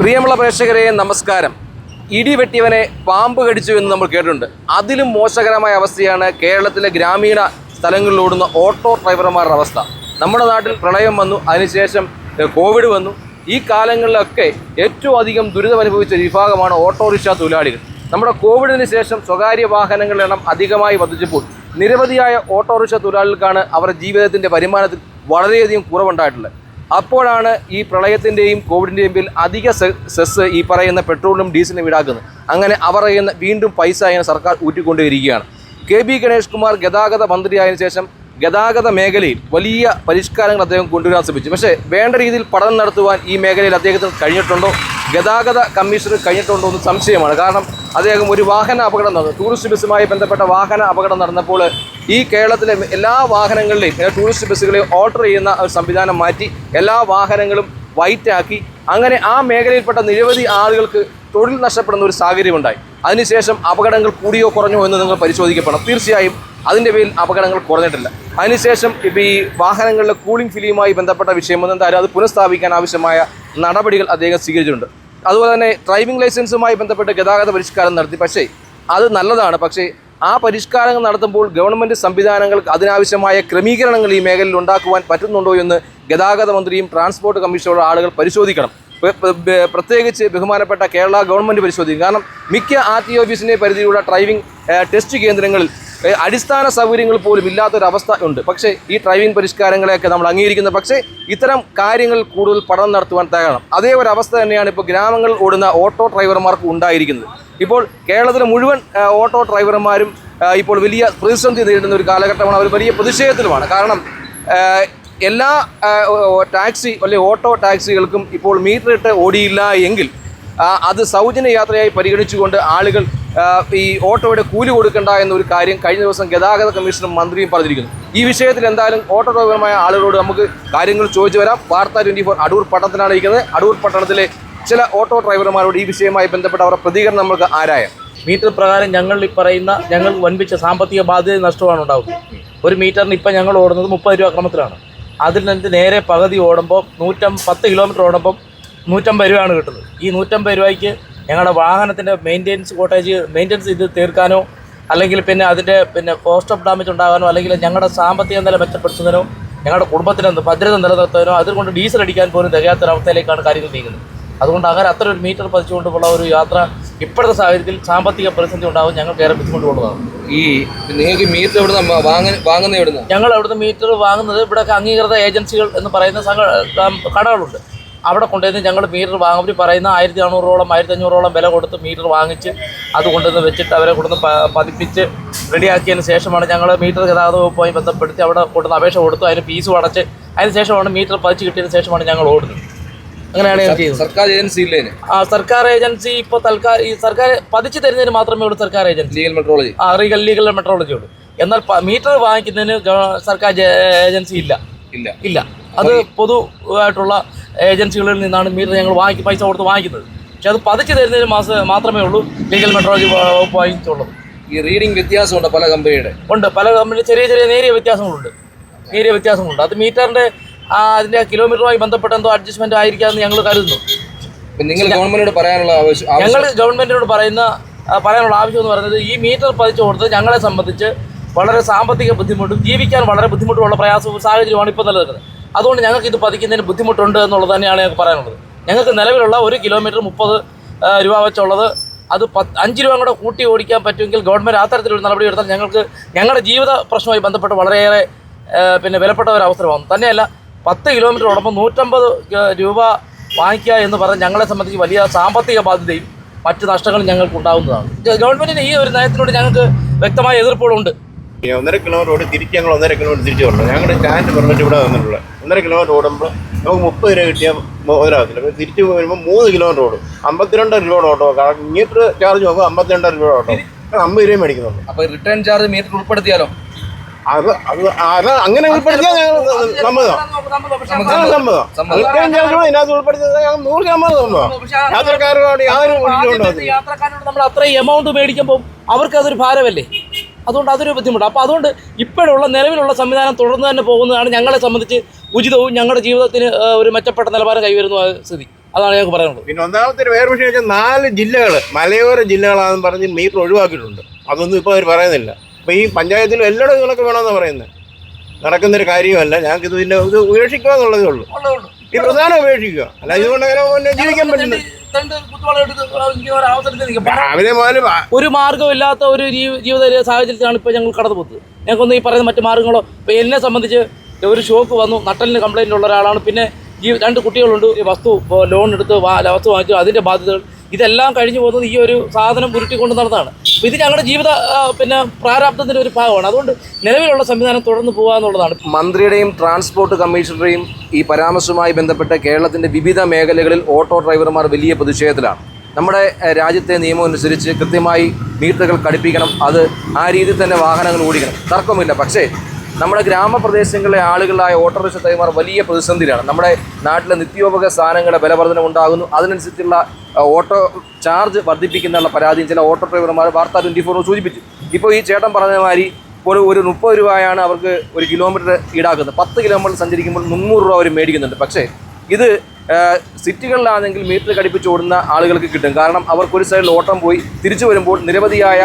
പ്രിയമുള്ള പ്രേക്ഷകരെ നമസ്കാരം. ഇടി വെട്ടിയവനെ പാമ്പ് കടിച്ചു എന്ന് നമ്മൾ കേട്ടിട്ടുണ്ട്. അതിലും മോശകരമായ അവസ്ഥയാണ് കേരളത്തിലെ ഗ്രാമീണ സ്ഥലങ്ങളിൽ ഓടുന്ന ഓട്ടോ ഡ്രൈവർമാരുടെ അവസ്ഥ. നമ്മുടെ നാട്ടിൽ പ്രളയം വന്നു അതിനുശേഷം കോവിഡ് വന്നു. ഈ കാലങ്ങളിലൊക്കെ ഏറ്റവും അധികം ദുരിതമനുഭവിച്ച വിഭാഗമാണ് ഓട്ടോറിക്ഷ തൊഴിലാളികൾ. നമ്മുടെ കോവിഡിന് ശേഷം സ്വകാര്യ വാഹനങ്ങളുടെ എണ്ണം അധികമായി വർദ്ധിച്ചപ്പോൾ നിരവധിയായ ഓട്ടോറിക്ഷ തൊഴിലാളികൾക്കാണ് അവരുടെ ജീവിതത്തിന്റെ വരുമാനത്തിൽ വളരെയധികം കുറവുണ്ടായിട്ടുള്ളത്. അപ്പോഴാണ് ഈ പ്രളയത്തിന്റെയും കോവിഡിന്റെയും പേരിൽ അധിക സെസ് ഈ പറയുന്ന പെട്രോളിനും ഡീസലിനും ഈടാക്കുന്നത്. അങ്ങനെ അവർ ചെയ്യുന്ന വീണ്ടും പൈസ അതിന് സർക്കാർ ഊറ്റിക്കൊണ്ടേയിരിക്കുകയാണ്. കെ ബി ഗണേഷ് കുമാർ ഗതാഗത മന്ത്രിയായതിനു ശേഷം ഗതാഗത മേഖലയിൽ വലിയ പരിഷ്കാരങ്ങൾ അദ്ദേഹം കൊണ്ടുവരാൻ ശ്രമിച്ചു. പക്ഷേ വേണ്ട രീതിയിൽ പഠനം നടത്തുവാൻ ഈ മേഖലയിൽ അദ്ദേഹത്തിന് കഴിഞ്ഞിട്ടുണ്ടോ? ഗതാഗത കമ്മീഷണർ കഴിഞ്ഞിട്ടുണ്ടോ എന്ന് സംശയമാണ്. കാരണം അദ്ദേഹം ഒരു വാഹന അപകടം നടന്നു. ടൂറിസ്റ്റ് ബസ്സുമായി ബന്ധപ്പെട്ട വാഹന അപകടം നടന്നപ്പോൾ ഈ കേരളത്തിലെ എല്ലാ വാഹനങ്ങളിലെയും ടൂറിസ്റ്റ് ബസ്സുകളെയും ഓർഡർ ചെയ്യുന്ന ഒരു സംവിധാനം മാറ്റി എല്ലാ വാഹനങ്ങളും വൈറ്റ് ആക്കി. അങ്ങനെ ആ മേഖലയിൽപ്പെട്ട നിരവധി ആളുകൾക്ക് തൊഴിൽ നഷ്ടപ്പെടുന്ന ഒരു സാഹചര്യം ഉണ്ടായി അതിനുശേഷം അപകടങ്ങൾ കൂടിയോ കുറഞ്ഞോ എന്ന് നിങ്ങൾ പരിശോധിക്കപ്പെടണം. തീർച്ചയായും അതിന്റെ പേരിൽ അപകടങ്ങൾ കുറഞ്ഞിട്ടില്ല. അതിനുശേഷം ഇപ്പോൾ ഈ വാഹനങ്ങളിലെ കൂളിംഗ് ഫിലിയുമായി ബന്ധപ്പെട്ട വിഷയം എന്തായാലും അത് പുനഃസ്ഥാപിക്കാൻ ആവശ്യമായ നടപടികൾ അദ്ദേഹം സ്വീകരിച്ചിട്ടുണ്ട്. അതുപോലെ തന്നെ ഡ്രൈവിംഗ് ലൈസൻസുമായി ബന്ധപ്പെട്ട് ഗതാഗത പരിഷ്കാരം നടത്തി. പക്ഷേ അത് നല്ലതാണ്. പക്ഷേ ആ പരിഷ്കാരങ്ങൾ നടത്തുമ്പോൾ ഗവൺമെന്റ് സംവിധാനങ്ങൾക്ക് അതിനാവശ്യമായ ക്രമീകരണങ്ങൾ ഈ മേഖലയിൽ ഉണ്ടാക്കുവാൻ പറ്റുന്നുണ്ടോ എന്ന് ഗതാഗത മന്ത്രിയും ട്രാൻസ്പോർട്ട് കമ്മീഷനുള്ള ആളുകൾ പരിശോധിക്കണം. പ്രത്യേകിച്ച് ബഹുമാനപ്പെട്ട കേരള ഗവൺമെന്റ് പരിശോധിക്കും. കാരണം മിക്ക ആർ ടി ഓഫീസിന്റെ പരിധിയിലുള്ള ഡ്രൈവിംഗ് ടെസ്റ്റ് കേന്ദ്രങ്ങളിൽ അടിസ്ഥാന സൗകര്യങ്ങൾ പോലും ഇല്ലാത്തൊരവസ്ഥ ഉണ്ട്. പക്ഷേ ഈ ഡ്രൈവിംഗ് പരിഷ്കാരങ്ങളെയൊക്കെ നമ്മൾ അംഗീകരിക്കുന്നത് പക്ഷേ ഇത്തരം കാര്യങ്ങൾ കൂടുതൽ പഠനം നടത്തുവാൻ തയ്യാറാണ് അതേ ഒരു അവസ്ഥ തന്നെയാണ് ഇപ്പോൾ ഗ്രാമങ്ങളിൽ ഓടുന്ന ഓട്ടോ ഡ്രൈവർമാർക്ക് ഉണ്ടായിരിക്കുന്നത്. ഇപ്പോൾ കേരളത്തിലെ മുഴുവൻ ഓട്ടോ ഡ്രൈവർമാരും ഇപ്പോൾ വലിയ പ്രതിസന്ധി നേരിടുന്ന ഒരു കാലഘട്ടമാണ്. അവർ വലിയ പ്രതിഷേധത്തിലുമാണ്. കാരണം എല്ലാ ടാക്സി അല്ലെങ്കിൽ ഓട്ടോ ടാക്സികൾക്കും ഇപ്പോൾ മീറ്റർ ഇട്ട് ഓടിയില്ല എങ്കിൽ അത് സൗജന്യ യാത്രയായി പരിഗണിച്ചുകൊണ്ട് ആളുകൾ ഈ ഓട്ടോയുടെ കൂലി കൊടുക്കേണ്ട എന്നൊരു കാര്യം കഴിഞ്ഞ ദിവസം ഗതാഗത കമ്മീഷനും മന്ത്രിയും പറഞ്ഞിരിക്കുന്നു. ഈ വിഷയത്തിൽ എന്തായാലും ഓട്ടോ ഡ്രൈവർമായ ആളുകളോട് നമുക്ക് കാര്യങ്ങൾ ചോദിച്ചു വരാം. വാർത്ത ട്വന്റി ഫോർ അടൂർ പട്ടണത്തിലാണ് ഇരിക്കുന്നത്. അടൂർ പട്ടണത്തിലെ ചില ഓട്ടോ ഡ്രൈവർമാരോട് ഈ വിഷയവുമായി ബന്ധപ്പെട്ട അവരുടെ പ്രതികരണം നമുക്ക് ആരായാം? മീറ്റർ പ്രകാരം ഞങ്ങൾ ഈ പറയുന്ന ഞങ്ങൾ വൻപിച്ച സാമ്പത്തിക ബാധ്യത നഷ്ടമാണ് ഉണ്ടാകുന്നത് ഒരു മീറ്ററിന് ഇപ്പം ഞങ്ങൾ ഓടുന്നത് മുപ്പത് രൂപ ക്രമത്തിലാണ്. അതിൽ നിന്ന് നേരെ പകുതി ഓടുമ്പോൾ നൂറ്റം പത്ത് കിലോമീറ്റർ ഓടുമ്പം നൂറ്റമ്പത് രൂപയാണ് കിട്ടുന്നത്. ഈ നൂറ്റമ്പത് രൂപയ്ക്ക് ഞങ്ങളുടെ വാഹനത്തിന്റെ മെയിന്റെനൻസ് കോട്ടേജ് മെയിന്റെനൻസ് ഇത് തീർക്കാനോ അല്ലെങ്കിൽ പിന്നെ അതിന്റെ പിന്നെ കോസ്റ്റ് ഓഫ് ഡാമേജ് ഉണ്ടാകാനോ അല്ലെങ്കിൽ ഞങ്ങളുടെ സാമ്പത്തിക നില മെച്ചപ്പെടുത്തുന്നതിനോ ഞങ്ങളുടെ കുടുംബത്തിനെന്ത് ഭദ്രത നിലനിർത്താനോ അതുകൊണ്ട് ഡീസൽ അടിക്കാൻ പോലും തികയാത്തൊരവസ്ഥയിലേക്കാണ് കാര്യങ്ങൾ നീങ്ങുന്നത്. അതുകൊണ്ട് അങ്ങനെ അത്ര ഒരു മീറ്റർ പതിച്ചുകൊണ്ടുള്ള ഒരു യാത്ര ഇപ്പോഴത്തെ സാഹചര്യത്തിൽ സാമ്പത്തിക പ്രതിസന്ധി ഉണ്ടാവും ഞങ്ങൾക്ക് ഏറെ ബുദ്ധിമുട്ടുള്ളതാണ് ഈ നിങ്ങൾക്ക് മീറ്റർ എവിടെ വാങ്ങുന്ന എവിടുന്ന? ഞങ്ങൾ അവിടുന്ന് മീറ്റർ വാങ്ങുന്നത് ഇവിടെ അംഗീകൃത ഏജൻസികൾ എന്ന് പറയുന്ന സംഘ കടകളുണ്ട്. അവിടെ കൊണ്ടുവന്ന് ഞങ്ങൾ മീറ്റർ വാങ്ങുമ്പോൾ പറയുന്ന ആയിരത്തി അറുന്നൂറോളം ആയിരത്തി അഞ്ഞൂറോളം വില കൊടുത്ത് മീറ്റർ വാങ്ങിച്ച് അത് കൊണ്ടുവന്ന് വെച്ചിട്ട് അവരെ കൊണ്ടുവന്ന് പതിപ്പിച്ച് റെഡിയാക്കിയതിന് ശേഷമാണ് ഞങ്ങൾ മീറ്റർ ഗതാഗത വകുപ്പുമായി ബന്ധപ്പെടുത്തി അവിടെ കൊടുത്ത് അപേക്ഷ കൊടുത്തു. അതിന് ഫീസ് അടച്ച് അതിന് ശേഷമാണ് മീറ്റർ പതിച്ച് കിട്ടിയതിന് ശേഷമാണ് ഞങ്ങൾ ഓടുന്നത്. അങ്ങനെയാണ് സർക്കാർ ഏജൻസി ഇല്ലേ ആ സർക്കാർ ഏജൻസി ഇപ്പൊ തൽക്കാലം ഈ സർക്കാർ പതിച്ചു തരുന്നതിന് മാത്രമേ ഉള്ളൂ സർക്കാർ ഏജൻസി. ലീഗൽ മെട്രോളജി ആ റീഗൽ ലീഗൽ മെട്രോളജി ഉള്ളൂ. എന്നാൽ മീറ്റർ വാങ്ങിക്കുന്നതിന് സർക്കാർ ഏജൻസി ഇല്ല. ഇല്ല. ഇല്ല. അത് പൊതു ആയിട്ടുള്ള ഏജൻസികളിൽ നിന്നാണ് മീറ്റർ ഞങ്ങൾ വാങ്ങി പൈസ കൊടുത്ത് വാങ്ങിക്കുന്നത്. പക്ഷെ അത് പതിച്ചു തരുന്നതിന് മാസം മാത്രമേ ഉള്ളൂ ലീഗൽ മെട്രോളജി വകുപ്പ് വാങ്ങിച്ചുള്ളത് ഈ റീഡിംഗ് വ്യത്യാസമുണ്ട് പല കമ്പനിയുടെ ഉണ്ട്. പല കമ്പനി ചെറിയ ചെറിയ നേരിയ വ്യത്യാസങ്ങളുണ്ട്. നേരിയ വ്യത്യാസങ്ങളുണ്ട്. അത് മീറ്ററിന്റെ അതിന്റെ കിലോമീറ്ററുമായി ബന്ധപ്പെട്ട എന്തോ അഡ്ജസ്റ്റ്മെന്റ് ആയിരിക്കാമെന്ന് ഞങ്ങൾ കരുതുന്നു. നിങ്ങൾ ഗവൺമെന്റിനോട് പറയാനുള്ള ആവശ്യം ഞങ്ങൾ ഗവൺമെന്റിനോട് പറയുന്ന പറയാനുള്ള ആവശ്യം എന്ന് പറയുന്നത് ഈ മീറ്റർ പതിച്ചു കൊടുത്ത് ഞങ്ങളെ സംബന്ധിച്ച് വളരെ സാമ്പത്തിക ബുദ്ധിമുട്ടും ജീവിക്കാൻ വളരെ ബുദ്ധിമുട്ടുള്ള പ്രയാസവും സാഹചര്യമാണ് ഇപ്പോൾ നിലനിൽക്കുന്നത്. അതുകൊണ്ട് ഞങ്ങൾക്ക് ഇത് പതിക്കുന്നതിന് ബുദ്ധിമുട്ടുണ്ട് എന്നുള്ളത് തന്നെയാണ് ഞങ്ങൾക്ക് പറയാനുള്ളത്. ഞങ്ങൾക്ക് നിലവിലുള്ള ഒരു കിലോമീറ്റർ മുപ്പത് രൂപ വെച്ചുള്ളത് അത് പത്ത് അഞ്ച് രൂപ കൂടെ കൂട്ടി ഓടിക്കാൻ പറ്റുമെങ്കിൽ ഗവൺമെന്റ് അത്തരത്തിലൊരു നടപടി എടുത്താൽ ഞങ്ങൾക്ക് ഞങ്ങളുടെ ജീവിത പ്രശ്നവുമായി ബന്ധപ്പെട്ട് വളരെയേറെ പിന്നെ വിലപ്പെട്ട ഒരു അവസരമാണ്. തന്നെയല്ല പത്ത് കിലോമീറ്ററോടൊപ്പം ഓടുമ്പോൾ നൂറ്റമ്പത് രൂപ വാങ്ങിക്കുക എന്ന് പറഞ്ഞാൽ ഞങ്ങളെ സംബന്ധിച്ച് വലിയ സാമ്പത്തിക ബാധ്യതയും മറ്റ് നഷ്ടങ്ങളും ഞങ്ങൾക്ക് ഉണ്ടാകുന്നതാണ് ഗ- ഗവൺമെന്റിന്റെ ഈ ഒരു നയത്തിനോട് ഞങ്ങൾക്ക് വ്യക്തമായ എതിർപ്പുകളുണ്ട്. ഒന്നര കിലോമീറ്റർ ഓടി തിരിച്ച് ഞങ്ങൾ ഒന്നര കിലോമീറ്റർ തിരിച്ചു വരണം. ഞങ്ങളുടെ സ്റ്റാൻഡ് പെർമിറ്റ് ഇവിടെ വന്നിട്ടുള്ളത് ഒന്നര കിലോമീറ്റർ ഓടുമ്പോൾ നമുക്ക് മുപ്പത് രൂപ കിട്ടിയാൽ മുതലാകത്തില്ല അപ്പോൾ തിരിച്ച് വരുമ്പോൾ മൂന്ന് കിലോമീറ്റർ ഓടും. അമ്പത്തിരണ്ട് രൂപ ഓട്ടോ കാരണം മീറ്റർ ചാർജ് നോക്കുമ്പോൾ അമ്പത്തിരണ്ടര രൂപ ഓട്ടോ അമ്പത് രൂപ മേടിക്കുന്നുണ്ട് അപ്പോൾ റിട്ടേൺ ചാർജ് മീറ്റർ ഉൾപ്പെടുത്തിയാലോ? അത് അത് അത് അങ്ങനെ ഉൾപ്പെടുത്തിയാൽ ഞങ്ങൾ സമ്മതം? ഞങ്ങൾ സമ്മതം. ചാർജ് കൂടെ ഇതിനകത്ത് ഉൾപ്പെടുത്തിയത് ഞങ്ങൾ നൂറ് ശതമാനം സമ്മതം. യാത്രക്കാരോട് യാതൊരു യാത്രക്കാരോട് നമ്മൾ അത്രയും എമൗണ്ട് മേടിക്കുമ്പോൾ അവർക്ക് അതൊരു ഭാരമല്ലേ? അതുകൊണ്ട് അതൊരു ബുദ്ധിമുട്ട്. അപ്പോൾ അതുകൊണ്ട് ഇപ്പോഴുള്ള നിലവിലുള്ള സംവിധാനം തുടർന്ന് തന്നെ പോകുന്നതാണ് ഞങ്ങളെ സംബന്ധിച്ച് ഉചിതവും ഞങ്ങളുടെ ജീവിതത്തിന് ഒരു മെച്ചപ്പെട്ട നിലവാരം കൈവരുന്ന സ്ഥിതി. അതാണ് ഞങ്ങൾക്ക് പറയാനുള്ളത്. പിന്നെ ഒന്നാമത്തെ ഒരു വേറെ വിഷയം വെച്ചാൽ നാല് ജില്ലകൾ മലയോര ജില്ലകളാണെന്ന് പറഞ്ഞ് മീറ്റർ ഒഴിവാക്കിയിട്ടുണ്ട്. അതൊന്നും ഇപ്പോൾ അവർ പറയുന്നില്ല. അപ്പോൾ ഈ പഞ്ചായത്തിലും എല്ലായിടും ഇതൊക്കെ വേണമെന്നാണ് പറയുന്നത് നടക്കുന്നൊരു കാര്യമല്ല. ഞങ്ങൾക്ക് ഇത് പിന്നെ ഇത് ഉപേക്ഷിക്കുക എന്നുള്ളതേ ഉള്ളൂ. ഈ പ്രധാനം ഉപേക്ഷിക്കുക. അല്ല ഇതുകൊണ്ട് അങ്ങനെ ജീവിക്കാൻ പറ്റില്ല. നിൽക്കാം. രാവിലെ മുതൽ ഒരു മാർഗമില്ലാത്ത ഒരു ജീവ- ജീവിത സാഹചര്യത്തിലാണ് ഇപ്പോൾ ഞങ്ങൾ കടന്നു പോകുന്നത്. ഞങ്ങൾക്കൊന്നും ഈ പറയുന്ന മറ്റു മാർഗങ്ങളോ ഇപ്പോൾ എന്നെ സംബന്ധിച്ച് ഒരു ഷോക്ക് വന്നു. നട്ടലിന് കംപ്ലൈന്റ് ഉള്ള ഒരാളാണ്. പിന്നെ ഈ രണ്ട് കുട്ടികളുണ്ട്. ഈ വസ്തു ലോൺ എടുത്ത് വാ- വസ്തു വാങ്ങിച്ചു. അതിന്റെ ബാധ്യതകൾ ഇതെല്ലാം കഴിഞ്ഞു പോകുന്നത് ഈ ഒരു സാധനം ഉരുട്ടിക്കൊണ്ട് നടന്നതാണ്. ഇത് ഞങ്ങളുടെ ജീവിത പിന്നെ പ്രാരാബ്ദത്തിന്റെ ഒരു ഭാഗമാണ്. അതുകൊണ്ട് നിലവിലുള്ള സംവിധാനം തുടർന്ന് പോകുക എന്നുള്ളതാണ്. മന്ത്രിയുടെയും ട്രാൻസ്പോർട്ട് കമ്മീഷണറുടെയും ഈ പരാമർശവുമായി ബന്ധപ്പെട്ട് കേരളത്തിന്റെ വിവിധ മേഖലകളിൽ ഓട്ടോ ഡ്രൈവർമാർ വലിയ പ്രതിഷേധത്തിലാണ്. നമ്മുടെ രാജ്യത്തെ നിയമം അനുസരിച്ച് കൃത്യമായി മീറ്ററുകൾ കടിപ്പിക്കണം അത് ആ രീതിയിൽ തന്നെ വാഹനങ്ങൾ ഓടിക്കണം. തർക്കമില്ല പക്ഷേ നമ്മുടെ ഗ്രാമപ്രദേശങ്ങളിലെ ആളുകളായ ഓട്ടോറിക്ഷ ഡ്രൈവർമാർ വലിയ പ്രതിസന്ധിയിലാണ്. നമ്മുടെ നാട്ടിലെ നിത്യോപക സാധനങ്ങളുടെ ബലവർദ്ധനം ഉണ്ടാകുന്നു. അതിനനുസരിച്ചുള്ള ഓട്ടോ ചാർജ് വർദ്ധിപ്പിക്കുന്നുള്ള പരാതിയും ചില ഓട്ടോ ഡ്രൈവർമാർ വാർത്ത ട്വന്റി ഫോറിൽ സൂചിപ്പിച്ചു. ഇപ്പോൾ ഈ ചേട്ടൻ പറഞ്ഞ മാതിരി ഒരു ഒരു മുപ്പത് രൂപയാണ് അവർക്ക് ഒരു കിലോമീറ്റർ ഈടാക്കുന്നത്. പത്ത് കിലോമീറ്റർ സഞ്ചരിക്കുമ്പോൾ മുന്നൂറ് രൂപ അവർ മേടിക്കുന്നുണ്ട്. പക്ഷേ ഇത് സിറ്റികളിലാണെങ്കിൽ മീറ്റർ ഘടിപ്പിച്ച് ഓടുന്ന ആളുകൾക്ക് കിട്ടും. കാരണം അവർക്ക് ഒരു സൈഡിൽ ഓട്ടം പോയി തിരിച്ചു വരുമ്പോൾ നിരവധിയായ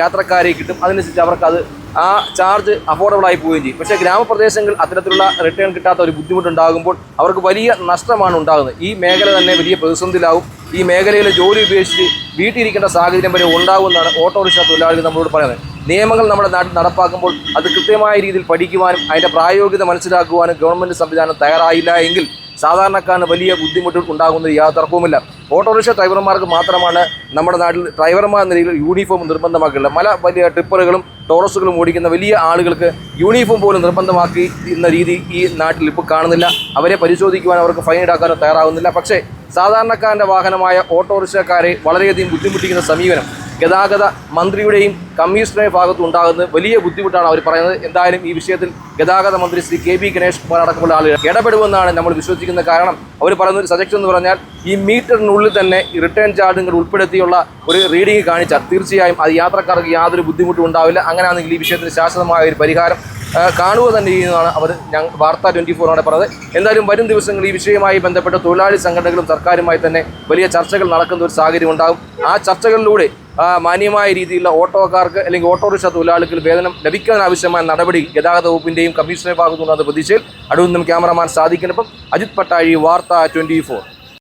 യാത്രക്കാരെ കിട്ടും. അതിനനുസരിച്ച് അവർക്ക് അത് ആ ചാർജ് അഫോർഡബിൾ ആയി പോവുകയും ചെയ്യും. പക്ഷേ ഗ്രാമപ്രദേശങ്ങളിൽ അത്തരത്തിലുള്ള റിട്ടേൺ കിട്ടാത്ത ഒരു ബുദ്ധിമുട്ടുണ്ടാകുമ്പോൾ അവർക്ക് വലിയ നഷ്ടമാണ് ഉണ്ടാകുന്നത്. ഈ മേഖല തന്നെ വലിയ പ്രതിസന്ധിയിലാവും. ഈ മേഖലയിൽ ജോലി ഉപേക്ഷിച്ച് വീട്ടിലിരിക്കേണ്ട സാഹചര്യം വരെ ഉണ്ടാകുമെന്നാണ് ഓട്ടോറിക്ഷ തൊഴിലാളികൾ നമ്മളോട് പറയുന്നത്. നിയമങ്ങൾ നമ്മുടെ നാട്ടിൽ നടപ്പാക്കുമ്പോൾ അത് കൃത്യമായ രീതിയിൽ പഠിക്കുവാനും അതിന്റെ പ്രായോഗികത മനസ്സിലാക്കുവാനും ഗവൺമെന്റ് സംവിധാനം തയ്യാറായില്ല എങ്കിൽ സാധാരണക്കാരന് വലിയ ബുദ്ധിമുട്ടുകൾ ഉണ്ടാകുന്നത് യാതൊരു തർക്കവുമില്ല. ഓട്ടോറിക്ഷ ഡ്രൈവർമാർക്ക് മാത്രമാണ് നമ്മുടെ നാട്ടിൽ ഡ്രൈവർമാർ എന്ന രീതിയിൽ യൂണിഫോം നിർബന്ധമാക്കിയിട്ടുള്ളത്. പല വലിയ ടിപ്പറുകളും ടോറസുകളും ഓടിക്കുന്ന വലിയ ആളുകൾക്ക് യൂണിഫോം പോലും നിർബന്ധമാക്കി എന്ന രീതി ഈ നാട്ടിൽ ഇപ്പോൾ കാണുന്നില്ല. അവരെ പരിശോധിക്കുവാൻ അവർക്ക് ഫൈൻ ഈടാക്കാനോ തയ്യാറാവുന്നില്ല. പക്ഷേ സാധാരണക്കാരന്റെ വാഹനമായ ഓട്ടോറിക്ഷക്കാരെ വളരെയധികം ബുദ്ധിമുട്ടിക്കുന്ന സമീപനം ഗതാഗത മന്ത്രിയുടെയും കമ്മീഷണറുടെയും ഭാഗത്തും ഉണ്ടാകുന്നത് വലിയ ബുദ്ധിമുട്ടാണ് അവർ പറയുന്നത്. എന്തായാലും ഈ വിഷയത്തിൽ ഗതാഗത മന്ത്രി ശ്രീ കെ ബി ഗണേഷ് കുമാർ അടക്കമുള്ള ആളുകൾ ഇടപെടുമെന്നാണ് നമ്മൾ വിശ്വസിക്കുന്ന കാരണം. അവർ പറയുന്ന ഒരു സജക്ഷൻ എന്ന് പറഞ്ഞാൽ ഈ മീറ്ററിനുള്ളിൽ തന്നെ റിട്ടേൺ ചാർജുകൾ ഉൾപ്പെടുത്തിയുള്ള ഒരു റീഡിംഗ് കാണിച്ചാൽ തീർച്ചയായും അത് യാത്രക്കാർക്ക് യാതൊരു ബുദ്ധിമുട്ടും ഉണ്ടാവില്ല. അങ്ങനെയാണെങ്കിൽ ഈ വിഷയത്തിന് ശാശ്വതമായ ഒരു പരിഹാരം കാണുക തന്നെ ചെയ്യുന്നതാണ് അവർ ഞങ്ങൾ വാർത്ത ട്വന്റി ഫോറോടെ പറഞ്ഞത്. എന്തായാലും വരും ദിവസങ്ങളിൽ ഈ വിഷയവുമായി ബന്ധപ്പെട്ട തൊഴിലാളി സംഘടനകളും സർക്കാരുമായി തന്നെ വലിയ ചർച്ചകൾ നടക്കുന്ന ഒരു സാഹചര്യം ഉണ്ടാകും. ആ ചർച്ചകളിലൂടെ മാന്യമായ രീതിയിലുള്ള ഓട്ടോക്കാർക്ക് അല്ലെങ്കിൽ ഓട്ടോറിക്ഷ തൊഴിലാളികൾ വേതനം ലഭിക്കാനാവശ്യമായ നടപടി ഗതാഗത വകുപ്പിന്റെയും കമ്മീഷണർ ഭാഗത്തുനിന്ന് പ്രതീക്ഷയിൽ നിന്നും ക്യാമറമാൻ സാധിക്കുന്നപ്പം അജിത് പട്ടാഴി വാർത്ത ട്വന്റി